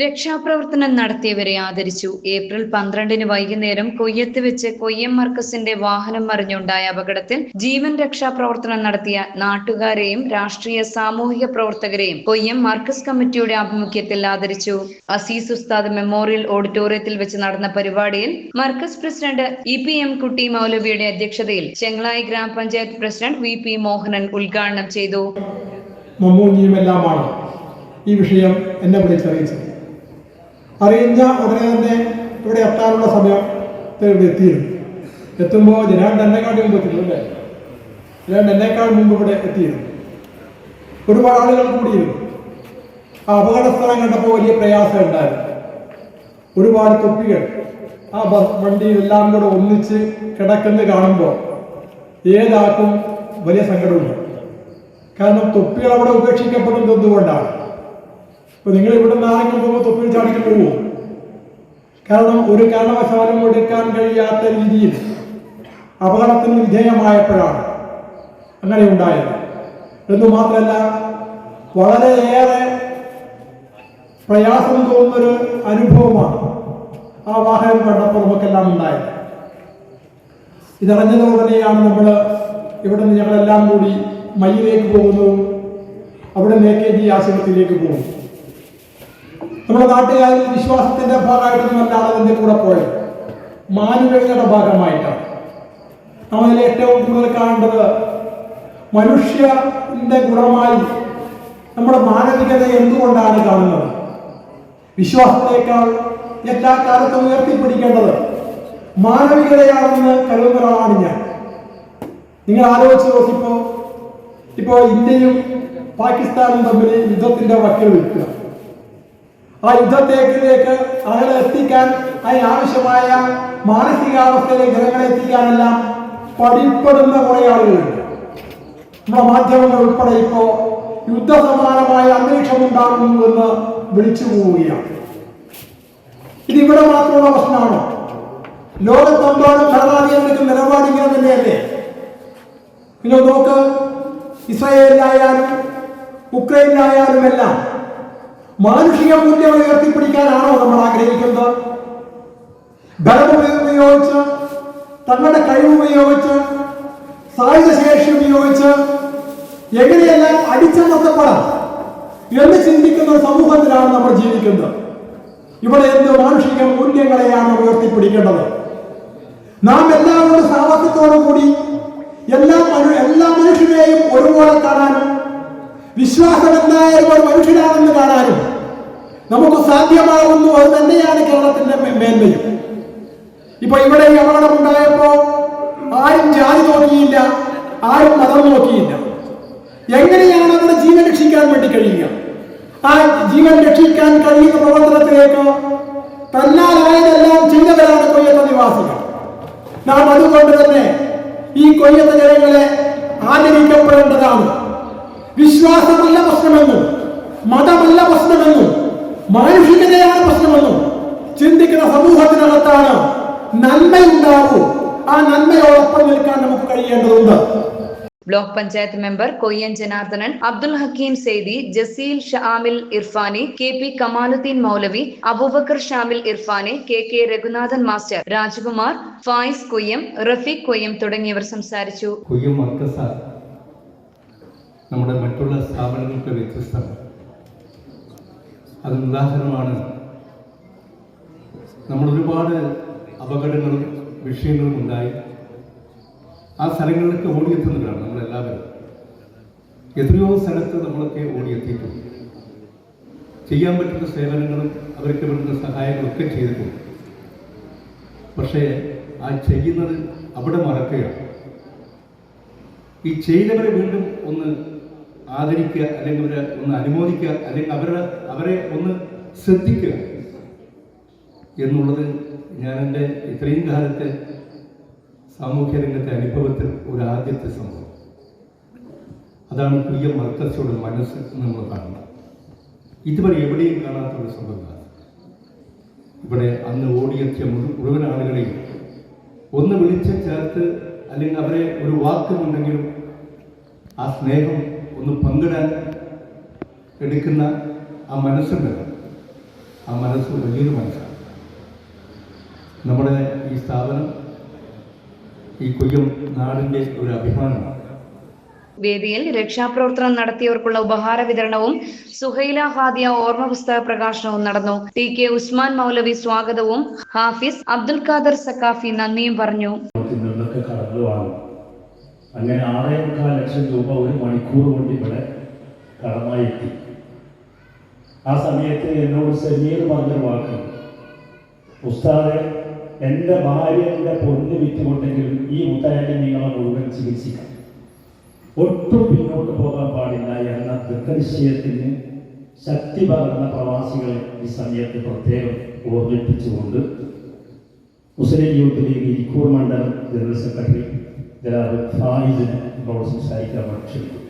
രക്ഷാപ്രവർത്തനം നടത്തിയവരെ ആദരിച്ചു. ഏപ്രിൽ പന്ത്രണ്ടിന് വൈകുന്നേരം കൊയ്യത്ത് വെച്ച് കൊയ്യം മർക്കസിന്റെ വാഹനം മറിഞ്ഞുണ്ടായ അപകടത്തിൽ ജീവൻ രക്ഷാപ്രവർത്തനം നടത്തിയ നാട്ടുകാരെയും രാഷ്ട്രീയ സാമൂഹിക പ്രവർത്തകരെയും കൊയ്യം മർക്കസ് കമ്മിറ്റിയുടെ ആഭിമുഖ്യത്തിൽ ആദരിച്ചു. അസീസ് ഉസ്താദ് മെമ്മോറിയൽ ഓഡിറ്റോറിയത്തിൽ വെച്ച് നടന്ന പരിപാടിയിൽ Markaz president E P M Kutty മൗലവിയുടെ അധ്യക്ഷതയിൽ ചെങ്ങളായി ഗ്രാമപഞ്ചായത്ത് പ്രസിഡന്റ് വി പി മോഹനൻ ഉദ്ഘാടനം ചെയ്തു. മമ്മൂഞ്ഞിയുമെല്ലാമാണ് ഈ വിഷയം എന്നെ വിളിച്ചറിയിച്ചത്. അറിയുന്ന ഉടനെ തന്നെ ഇവിടെ എത്താനുള്ള സമയം ഇവിടെ എത്തിയിരുന്നു. എത്തുമ്പോൾ ജനാണ്ട് എന്നെക്കാൾ മുമ്പ് എത്തിയിരുന്നു അല്ലേ? ജനാണ്ട് എന്നെക്കാൾ മുമ്പ് ഇവിടെ എത്തിയിരുന്നു. ഒരുപാട് ആളുകൾ കൂടിയിരുന്നു ആ അപകട സ്ഥലം കണ്ടപ്പോൾ വലിയ പ്രയാസം ഉണ്ടായിരുന്നു. ഒരുപാട് തൊപ്പികൾ ആ ബസ് വണ്ടി എല്ലാം കൂടെ ഒന്നിച്ച് കിടക്കുന്നത് കാണുമ്പോൾ ഏതാർക്കും വലിയ സങ്കടമുണ്ട് കാരണം തൊപ്പികൾ അവിടെ ഉപേക്ഷിക്കപ്പെടുന്നത് എന്തുകൊണ്ടാണ്? ഇപ്പൊ നിങ്ങൾ ഇവിടെ ആരെങ്കിലും പോകുമ്പോൾ തൊപ്പിൽ ചാടിക്ക് പോവുമോ കാരണം ഒരു കാരണവശാലും എടുക്കാൻ കഴിയാത്ത രീതിയിൽ അപകടത്തിന് വിധേയമായപ്പോഴാണ് അങ്ങനെ ഉണ്ടായത്. എന്ന് മാത്രമല്ല വളരെയേറെ പ്രയാസം തോന്നുന്നൊരു അനുഭവമാണ് ആ വാഹനം കണ്ടപ്പോൾ നമുക്കെല്ലാം ഉണ്ടായത്. ഇതറിഞ്ഞത് ഉടനെയാണ് നമ്മൾ ഇവിടെ നിന്ന് ഞങ്ങളെല്ലാം കൂടി മയ്യിലേക്ക് പോകുന്നതും അവിടെ നിന്ന് എ കെ ജി ആശുപത്രിയിലേക്ക് പോകും നമ്മുടെ നാട്ടുകാരിൽ വിശ്വാസത്തിന്റെ ഭാഗമായിട്ടൊന്നുമല്ലാതെ അതിന്റെ കൂടെ പോയത്. മാനുഷികതയുടെ ഭാഗമായിട്ടാണ്. നമ്മൾ ഏറ്റവും കൂടുതൽ കാണേണ്ടത് മനുഷ്യന്റെ ഗുണമായി നമ്മുടെ മാനവികത എന്തുകൊണ്ടാണ് കാണുന്നത്? വിശ്വാസത്തെക്കാൾ എല്ലാ കാലത്തും ഉയർത്തിപ്പിടിക്കേണ്ടത് മാനവികതയാണെന്ന് കരുതുന്നൊരാളാണ് ഞാൻ. നിങ്ങൾ ആലോചിച്ച് നോക്കിപ്പോ ഇപ്പോ ഇന്ത്യയും പാകിസ്ഥാനും തമ്മിൽ യുദ്ധത്തിന്റെ വക്കിൽ നിൽക്കുക. ആ യുദ്ധത്തേക്കിലേക്ക് ആളുകളെ എത്തിക്കാൻ അതിനാവശ്യമായ മാനസികാവസ്ഥയിലേക്ക് ജനങ്ങളെ എത്തിക്കാനെല്ലാം പടിപ്പെടുന്ന കുറെ ആളുകളുണ്ട്. നമ്മുടെ മാധ്യമങ്ങൾ ഉൾപ്പെടെ ഇപ്പോ യുദ്ധസമാനമായ അന്തരീക്ഷം ഉണ്ടാകുന്നു എന്ന് വിളിച്ചു പോവുകയാണ്. ഇത് ഇവിടെ മാത്രമുള്ള പ്രശ്നമാണോ? ലോകത്തെമ്പാടും ഭരണാധികാരികൾക്ക് നിലപാട് ഇങ്ങനെ തന്നെയല്ലേ? പിന്നെ നോക്ക് ഇസ്രയേലിലായാലും ഉക്രൈനിലായാലും എല്ലാം മാനുഷിക മൂല്യങ്ങൾ ഉയർത്തിപ്പിടിക്കാനാണോ നമ്മൾ ആഗ്രഹിക്കുന്നത്? ബലമുപയോഗിച്ച് തങ്ങളുടെ കഴിവ് ഉപയോഗിച്ച് സായുധ ശേഷി ഉപയോഗിച്ച് എങ്ങനെയെല്ലാം അടിച്ചമർത്തപ്പെടാം എന്ന് ചിന്തിക്കുന്ന ഒരു സമൂഹത്തിലാണ് നമ്മൾ ജീവിക്കുന്നത്. ഇവിടെ എന്ത് മാനുഷിക മൂല്യങ്ങളെയാണ് ഉയർത്തിപ്പിടിക്കേണ്ടത്? നാം എല്ലാവരുടെ സാമർത്ഥ്യത്തോടു കൂടി എല്ലാ എല്ലാ മനുഷ്യരെയും ഒരുപോലെ കാണാനും വിശ്വാസം എന്തായാലും ഒരു മനുഷ്യനാണെന്ന് കാണാനും നമുക്ക് സാധ്യമാകുന്നു അത് തന്നെയാണ് കേരളത്തിന്റെ മേന്മയും. ഇപ്പൊ ഇവിടെ ഈ അപകടം ഉണ്ടായപ്പോ ആരും ജാതി നോക്കിയില്ല ആരും മതം നോക്കിയില്ല. എങ്ങനെയാണ് അവരുടെ ജീവൻ രക്ഷിക്കാൻ വേണ്ടി കഴിയുക? ആ ജീവൻ രക്ഷിക്കാൻ കഴിയുന്ന പ്രവർത്തനത്തിലേക്ക് തന്നാലായതെല്ലാം ചെയ്തവരാണ് കൊയ്യത്ത നിവാസികൾ. നാം അതുകൊണ്ട് തന്നെ ഈ കൊയ്യത്ത ജനങ്ങളെ ആദരിക്കപ്പെടേണ്ടതാണ്. വിശ്വാസമല്ല പ്രശ്നമെന്നും മതമല്ല പ്രശ്നമെന്നും മാനുഷികതയാണ് പ്രശ്നമെന്നും ചിന്തിക്കുന്ന സമൂഹത്തിനകത്താണ് നന്മയുണ്ടാവൂ ആ നന്മയോടൊപ്പം നിൽക്കാൻ നമുക്ക് കഴിയേണ്ടതുണ്ട്. Block panchayat member Koyyan Janardhanan Abdul Hakeem Saidi Jaseel Shamil Irfani K P Kamaludheen Moulavi Aboobacker Shamil Irfani K K Raghunathan master Rajkumar Faiz Koyyam Rafeeq Koyyam തുടങ്ങിയവർ സംസാരിച്ചു. നമ്മുടെ മറ്റുള്ള സ്ഥാപനങ്ങൾക്ക് വ്യത്യസ്തമാണ് അതിന് ഉദാഹരണമാണ്. നമ്മൾ ഒരുപാട് അപകടങ്ങളും വിഷയങ്ങളും ഉണ്ടായി. ആ സ്ഥലങ്ങളിലൊക്കെ ഓടിയെത്തുന്നവരാണ് നമ്മളെല്ലാവരും. എത്രയോ സ്ഥലത്ത് നമ്മളൊക്കെ ഓടിയെത്തിയിട്ടുണ്ട്. ചെയ്യാൻ പറ്റുന്ന സേവനങ്ങളും അവർക്ക് വേണ്ടുന്ന സഹായങ്ങളൊക്കെ ചെയ്തിട്ടുണ്ട്. പക്ഷേ ആ ചെയ്യുന്നത് അവിടെ മറക്കുകയാണ്. ഈ ചെയ്തവരെ വീണ്ടും ഒന്ന് ആദരിക്കുക അല്ലെങ്കിൽ അവരെ ഒന്ന് അനുമോദിക്കുക അല്ലെങ്കിൽ അവരുടെ അവരെ ഒന്ന് ശ്രദ്ധിക്കുക എന്നുള്ളത് ഞാൻ എന്റെ ഇത്രയും കാലത്തെ സാമൂഹ്യ രംഗത്തെ അനുഭവത്തിൽ ഒരു ആദ്യത്തെ സംഭവം. അതാണ് പ്രിയ മർക്കസോട് മനസ്സ് നമ്മൾ കാണുന്നത്. ഇതുവരെ എവിടെയും കാണാത്ത ഒരു സംഭവമാണ് ഇവിടെ അന്ന് ഓടിയെത്തിയ മുഴുവൻ ആളുകളെയും ഒന്ന് വിളിച്ച് ചേർത്ത് അല്ലെങ്കിൽ അവരെ ഒരു വാക്കുമുണ്ടെങ്കിലും ആ സ്നേഹം ഒന്ന് പങ്കിടാൻ എടുക്കുന്ന ആ മനസ്സുണ്ട്. ആ മനസ്സ് വലിയൊരു മനസ്സാണ്. നമ്മുടെ ഈ സ്ഥാപനം ഈ കൊയ്യം നാടിന്റെ ഒരു അഭിമാനമാണ്. വേദിയിൽ രക്ഷാപ്രവർത്തനം നടത്തിയവർക്കുള്ള ഉപഹാര വിതരണവും സുഹൈല ഹാദിയ ഓർമ്മ പുസ്തക പ്രകാശനവും നടന്നു. ടി കെ ഉസ്മാൻ മൗലവി സ്വാഗതവും ഹാഫിസ് അബ്ദുൽ ഖാദർ സക്കാഫി നന്ദിയും പറഞ്ഞു. അങ്ങനെ ആറേ മുക്കാൽ ലക്ഷം രൂപ ഒരു മണിക്കൂർ കൊണ്ട് ഇവിടെ കടമായി എത്തി ആ സമയത്ത് എന്നോട് സമീർ പറഞ്ഞൊരു വാക്ക്. ഉസ്താദെ എന്റെ ഭാര്യയുടെ പൊന്ന് വിറ്റുകൊണ്ടെങ്കിലും ഈ മുത്തയനെ നിങ്ങളെ മുഴുവൻ ചികിത്സിക്കാം. ഒട്ടും പിന്നോട്ട് പോകാൻ പാടില്ല എന്ന ദൃഢനിശ്ചയത്തിന് ശക്തി പകർന്ന പ്രവാസികളെ ഈ സമയത്ത് പ്രത്യേകം ഓർമ്മിപ്പിച്ചുകൊണ്ട് മുസ്ലിം യൂത്ത് ലീഗ് ഇരിക്കൂർ മണ്ഡലം general secretary there are five Morrison Site Direction.